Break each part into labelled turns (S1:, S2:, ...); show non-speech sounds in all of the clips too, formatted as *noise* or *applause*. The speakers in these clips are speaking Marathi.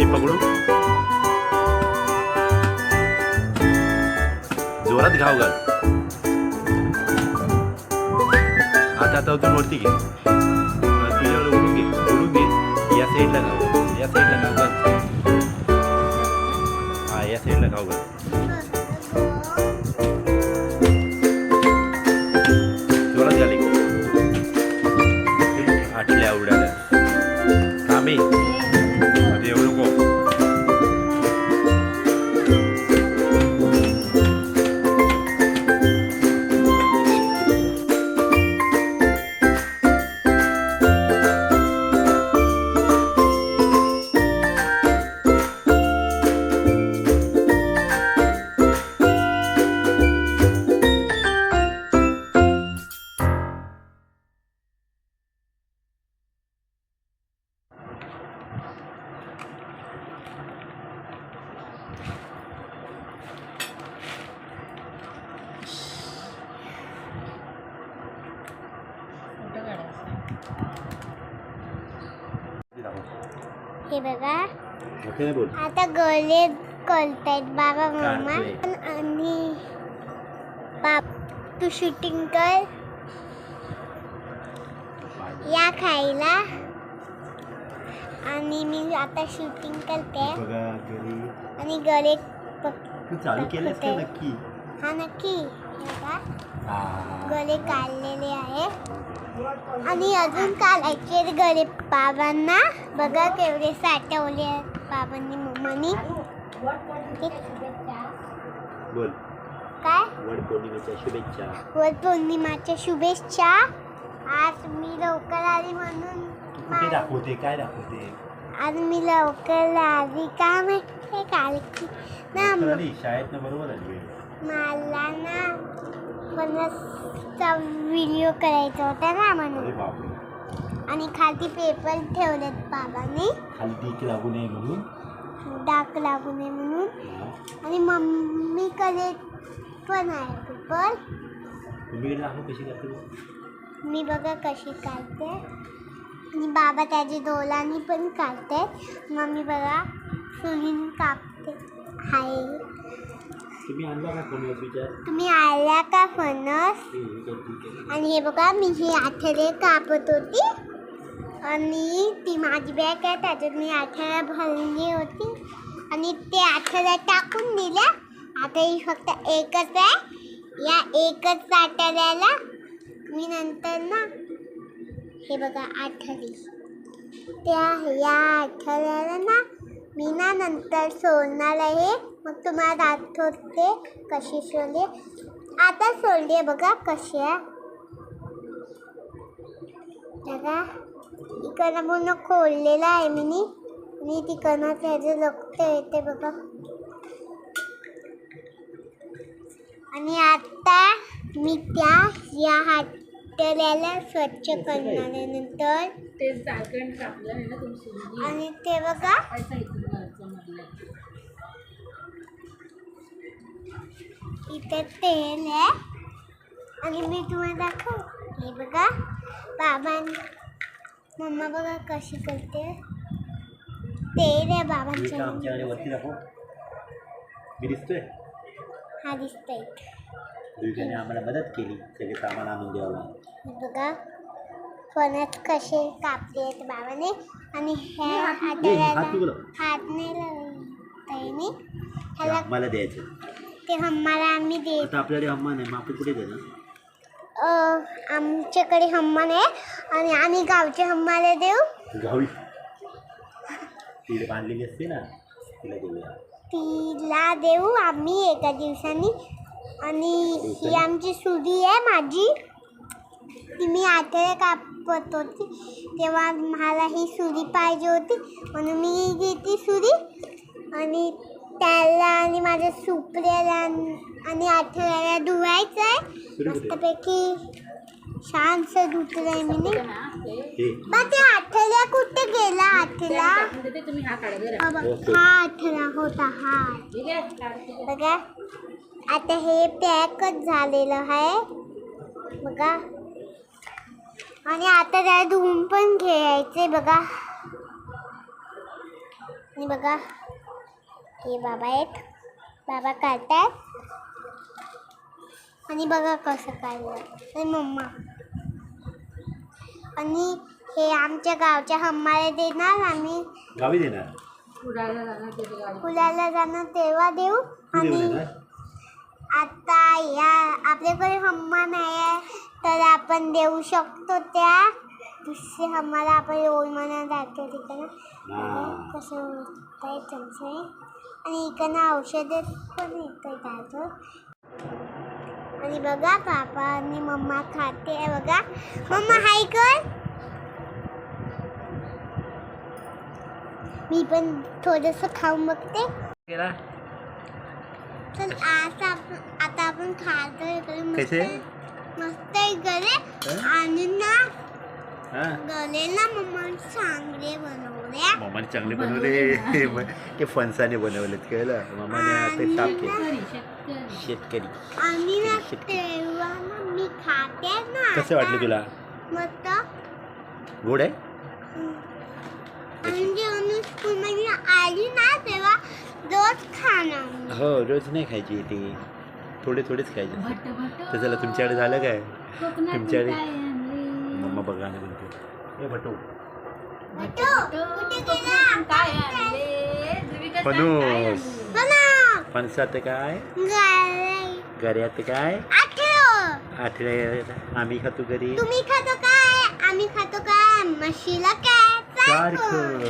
S1: मी पकडू? जोरात घाव घाल. आता आता अजून वरती घे. हा, तुझ्याकडे घे. उडून घे. या साईडला घाव या साईडला घाव घाल. हा या साईडला घाव घाल.
S2: हे बघा
S1: मोठ्याने बोल.
S2: आता गळे करतायत बाबा मम्मा. आणि बाप तू शूटिंग कर. या खायला. आणि मी आता शूटिंग करते.
S1: बघा घरी.
S2: आणि गळे
S1: तू चालू केलंस का
S2: दाखवते.
S1: नक्की?
S2: हा नक्की. गळे काढलेले आहे. आणि अजून काढायचे गळे बाबांना. बघा केवढे साठवले आहेत बाबांनी मम्मानी. काय?
S1: वड पौर्णिमेच्या शुभेच्छा.
S2: वर पौर्णिमाच्या शुभेच्छा. आज मी लवकर आली म्हणून
S1: कुठे दाखवते? काय दाखवते?
S2: आज मी लवकर आली. का माहिती काल की ना
S1: शाळेत बरोबर आली.
S2: मला ना फणसचा व्हिडिओ करायचा होता ना
S1: अरे
S2: म्हणून
S1: बापरे.
S2: आणि खाली पेपर ठेवलेत बाबांनी.
S1: हल्दी लागू नये म्हणून.
S2: डाक लागू नये म्हणून. आणि मम्मीकडे पण आहे पेपर
S1: तुम्ही दाखव कशी करते
S2: मी बघा कशी काढते. आणि बाबा त्याची डोलानी पण काढतात मम्मी बघा सुनीन कापते. हाय.
S1: तुम्ही आणला का कोणी विचार
S2: तुम्ही आल्या का फणस? आणि हे बघा मी ही आठवडे कापत होती. आणि ती माझी बॅग आहे त्याच्यात मी आठवड्या भरली होती. आणि ते आठवड्या टाकून दिल्या. आता ही फक्त एकच आहे. या एकच आठवड्याला मी नंतर ना हे बघा आठवडी त्या या आठवड्याला ना मी ना नंतर सोडणार आहे. मग तुम्हाला दाखवते कशी सोडली? आता सोडली आहे बघा कशी आहे. बघा. इकडनं पूर्ण खोललेलं आहे मी मी आणि तिकडनं त्याचं रक्त येते बघा. आणि आता मी त्या या हात हातल्याला स्वच्छ करणार आहे नंतर
S3: ते झाकण टाकलं आहे ना तुम्ही
S2: आणि ते बघा. इथे तेल आहे. आणि मी तुम्हाला दाखव. हे बघा. बाबा मम्मा बघा कशी करते. तेल आहे बाबांच्या हा दिसतंय.
S1: दुर्गाने आम्हाला मदत केली सगळे सामान आणून द्यावं.
S2: बघा फणस कसे कापले आहेत बाबाने आणि
S1: हात
S2: नाही लावताय मी. ह्याला
S1: आम्हाला द्यायचं.
S2: ते हम्माला आम्ही देत
S1: आता आपल्याकडे मग आपण कुठे देणार?
S2: अ, आमच्याकडे हम्मान आहे आणि आम्ही गावचे हम्माला देऊ.
S1: गावी. तिला बांधलेली असते ना तिला देऊया.
S2: तिला देऊ आम्ही एका दिवसानी. आणि ही आमची सुरी आहे माझी. ती मी आठवड्या कापत होती. तेव्हा मला ही सुरी पाहिजे होती. म्हणून मी घेतली सुरी. आणि त्याला आणि माझ्या सुपऱ्याला आणि आठवड्याला धुवायचं आहे? मस्तपैकी छानसं धुतलंय मी.
S3: बघा ना, ते
S1: हे.
S2: बा ते आठवड्या कुठे गेला?
S3: तुम्ही हा
S2: आठवडा होता हा.
S3: आहे.
S2: बघा. आता हे पॅकच झालेलं आहे. बघा. आणि आता त्याला धुवून पण घ्यायचे बघा. आणि बघा. हे बाबा आहेत. बाबा काढतात आणि बघा कसं काढलं. आणि मम्मा. आणि हे आमच्या गावच्या हम्माला देणार आम्ही.
S1: गावी देणार.
S3: जाणार
S2: तेव्हा देऊ. आणि आता या आपल्याकडे हम्मा नाही आहे तर आपण देऊ शकतो त्या. दुसरे हम्माला आपण रोल म्हणा जातो तिकडं.
S1: हा.
S2: कसं त्यांचं. आहे. आणि इकडनं औषधं पण येतं त्याचं आणि बघा पापा आणि मम्मा खाते आहे बघा. मम्मा हाय कर मी पण थोडंसं खाऊन बघते. तर आता आपण आता आपण खातो इकडे
S1: कैसे?
S2: मस्त मस्त इकडे
S1: हं?
S2: आणि ना
S1: हा
S2: गले ना मम्मा चांगले बनवले
S1: मामाने चांगले बनवले ते *laughs* फणसाने बनवलेत कळलं मामाने आता साफ केलं
S3: शेतकरी, शेतकरी.
S1: शेतकरी
S2: आणि ना
S1: शेतकरी.
S2: तेव्हा ना मी खाते ना
S1: कसं वाटलं. तुला
S2: मस्त
S1: गोड आहे
S2: हं. आणि जेव्हा मी स्कूलमध्ये आली ना तेव्हा रोज खाणार.
S1: हो रोज नाही खायची ती। थोडे थोडेच खायचे. तर चला तुमच्याकडे झालं काय? तुमच्याकडे-? मम्मा बघा आणि म्हणते हे भटू. फणूस. फणसात काय. गऱ्यात काय
S2: आठव.
S1: आठवड्या आम्ही खातो घरी.
S2: तुम्ही खातो काय? आम्ही खातो काय? म्हशीला काय?
S1: झारखंड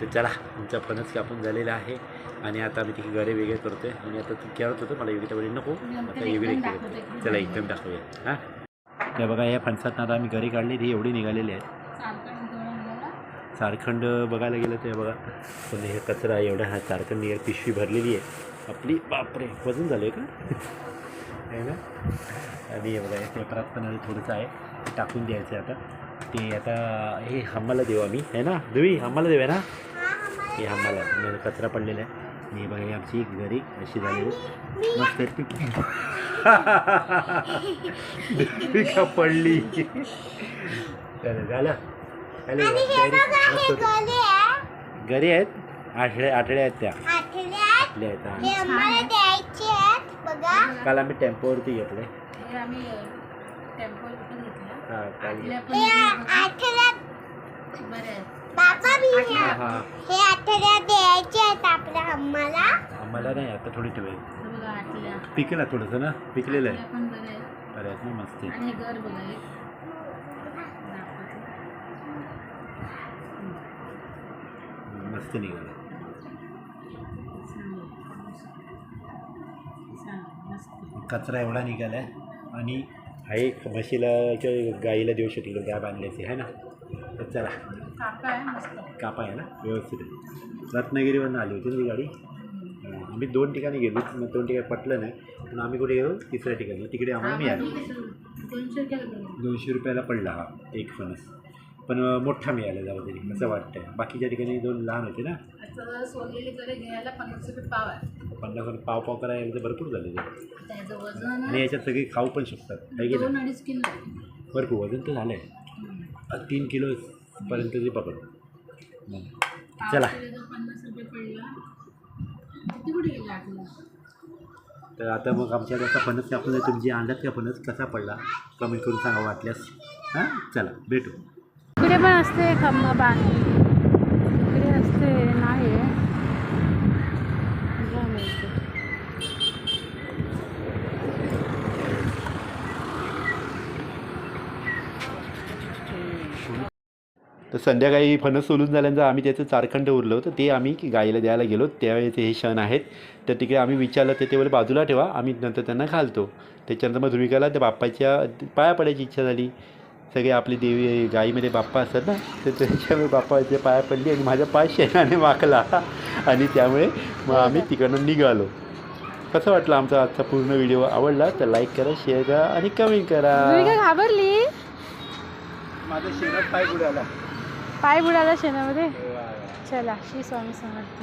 S1: तर चला तुमचा फणस कापून झालेला आहे. आणि आता आम्ही तिथे गरे वेगळे करतोय. आणि आता तू करत होतो मला योगिता वडील नको. आता
S3: एकदम
S1: चला एकदम दाखवूया. हां? त्या बघा या फणसात आता आम्ही घरी काढले. ती एवढी निघालेली
S3: झाला.
S1: झारखंड बघायला गेलं तर हे बघा. पण हे कचरा एवढा हा झारखंड पिशवी भरलेली आहे. आपली बापरे वजन झालं आहे का? *laughs* आहे ना? आणि हे बघा या पेपरात पण थोडंसं आहे. ते टाकून द्यायचं आहे आता. ते आता हे हम्माला देऊ आम्ही आहे ना? देवी हम्माला देऊया ना? हे हम्माला म्हणजे कचरा पडलेला आहे. आणि हे बघा ही आमची घरी अशी झालेली. मस्त पैकी का पडली? चला, झालं. हॅलो
S2: हे हे आहे.
S1: घरी आहेत? आठड्या आठड्या आहेत त्या. आपल्या आहेत.
S2: आम्हाला द्यायचे आहेत बघा.
S1: काल आम्ही टेम्पोवरती घेतले.
S3: हे
S1: हा
S2: हे आठवड्यात द्यायचे आहेत आपल्या आम्हाला.
S1: आम्हाला नाही आता थोडी
S3: आतल्या
S1: पिकेल ना थोडंसं ना? पिकलेलं आहे.
S3: बरं
S1: आहेत ना मस्त आहे. मस्त निघालं. कचरा एवढा निघाला आहे आणि हा एक म्हशीला किंवा गाईला देऊ शकलो गॅब आणल्याचे आहे ना? तर चला.
S3: आहे
S1: कापा आहे ना? व्यवस्थित आहे. रत्नागिरीवरून आली होती ना ती गाडी? आम्ही दोन ठिकाणी गेलो मग दोन ठिकाणी पटलं नाही पण आम्ही कुठे गेलो? तिसऱ्या ठिकाणी. तिकडे आम्हाला मिळालं
S3: दोनशे रुपयाला बघा.
S1: दोनशे रुपयाला पडला हा एक फणस. पण मोठा मिळाला जाऊ तरी असं वाटतंय. बाकीच्या ठिकाणी दोन लहान होते ना?
S3: जरी घ्यायला पन्नास रुपये पाव आहे.
S1: पन्नास रुपये पाव पाव करायला तर भरपूर झाले ते
S3: आता ह्याचं वजन
S1: आणि
S3: आहे
S1: याच्यात सगळे खाऊ पण शकतात. आहे की
S3: दोन
S1: नाही?
S3: अडीच किलो आहे.
S1: भरपूर वजन तर झालं आहे तीन किलो पर्यंत ते पकड. चला
S3: पाव किलो जर पन्नास रुपये पडला किती कुठे गेला आपल्याला
S1: तर आता मग आमच्या असा फणस कापून तुमची आणलात का फणस कसा पडला कमेंट करून सांगा वाटल्यास. हां? चला भेटू.
S3: इकडे पण असते खंबा बांध. इकडे असते नाही
S1: तर संध्याकाळी फणस सोलून झाल्यानंतर आम्ही त्याचं चारखंड उरलं. होतं ते आम्ही गाईला द्यायला गेलो. त्यावेळेचे हे क्षण आहेत. तर तिकडे आम्ही विचारलं ते ते बोले बाजूला ठेवा. आम्ही नंतर त्यांना घालतो. त्याच्यानंतर मग धुमिकाला त्या बाप्पाच्या पाया पडायची इच्छा झाली. सगळे आपली देवी गाईमध्ये बाप्पा असतात ना तर त्याच्यामुळे बाप्पाच्या पाया पडली आणि माझा पाय शेणाने वाकला. आणि त्यामुळे मग आम्ही तिकडनं निघालो. कसं वाटलं आमचा आजचा पूर्ण व्हिडिओ? आवडला तर लाईक करा शेअर करा आणि कमेंट करा.
S3: घाबरली?
S1: माझा शेणात पाय बुडाला
S3: पाय बुडाला शेणामध्ये. चला श्री स्वामी समर्थ.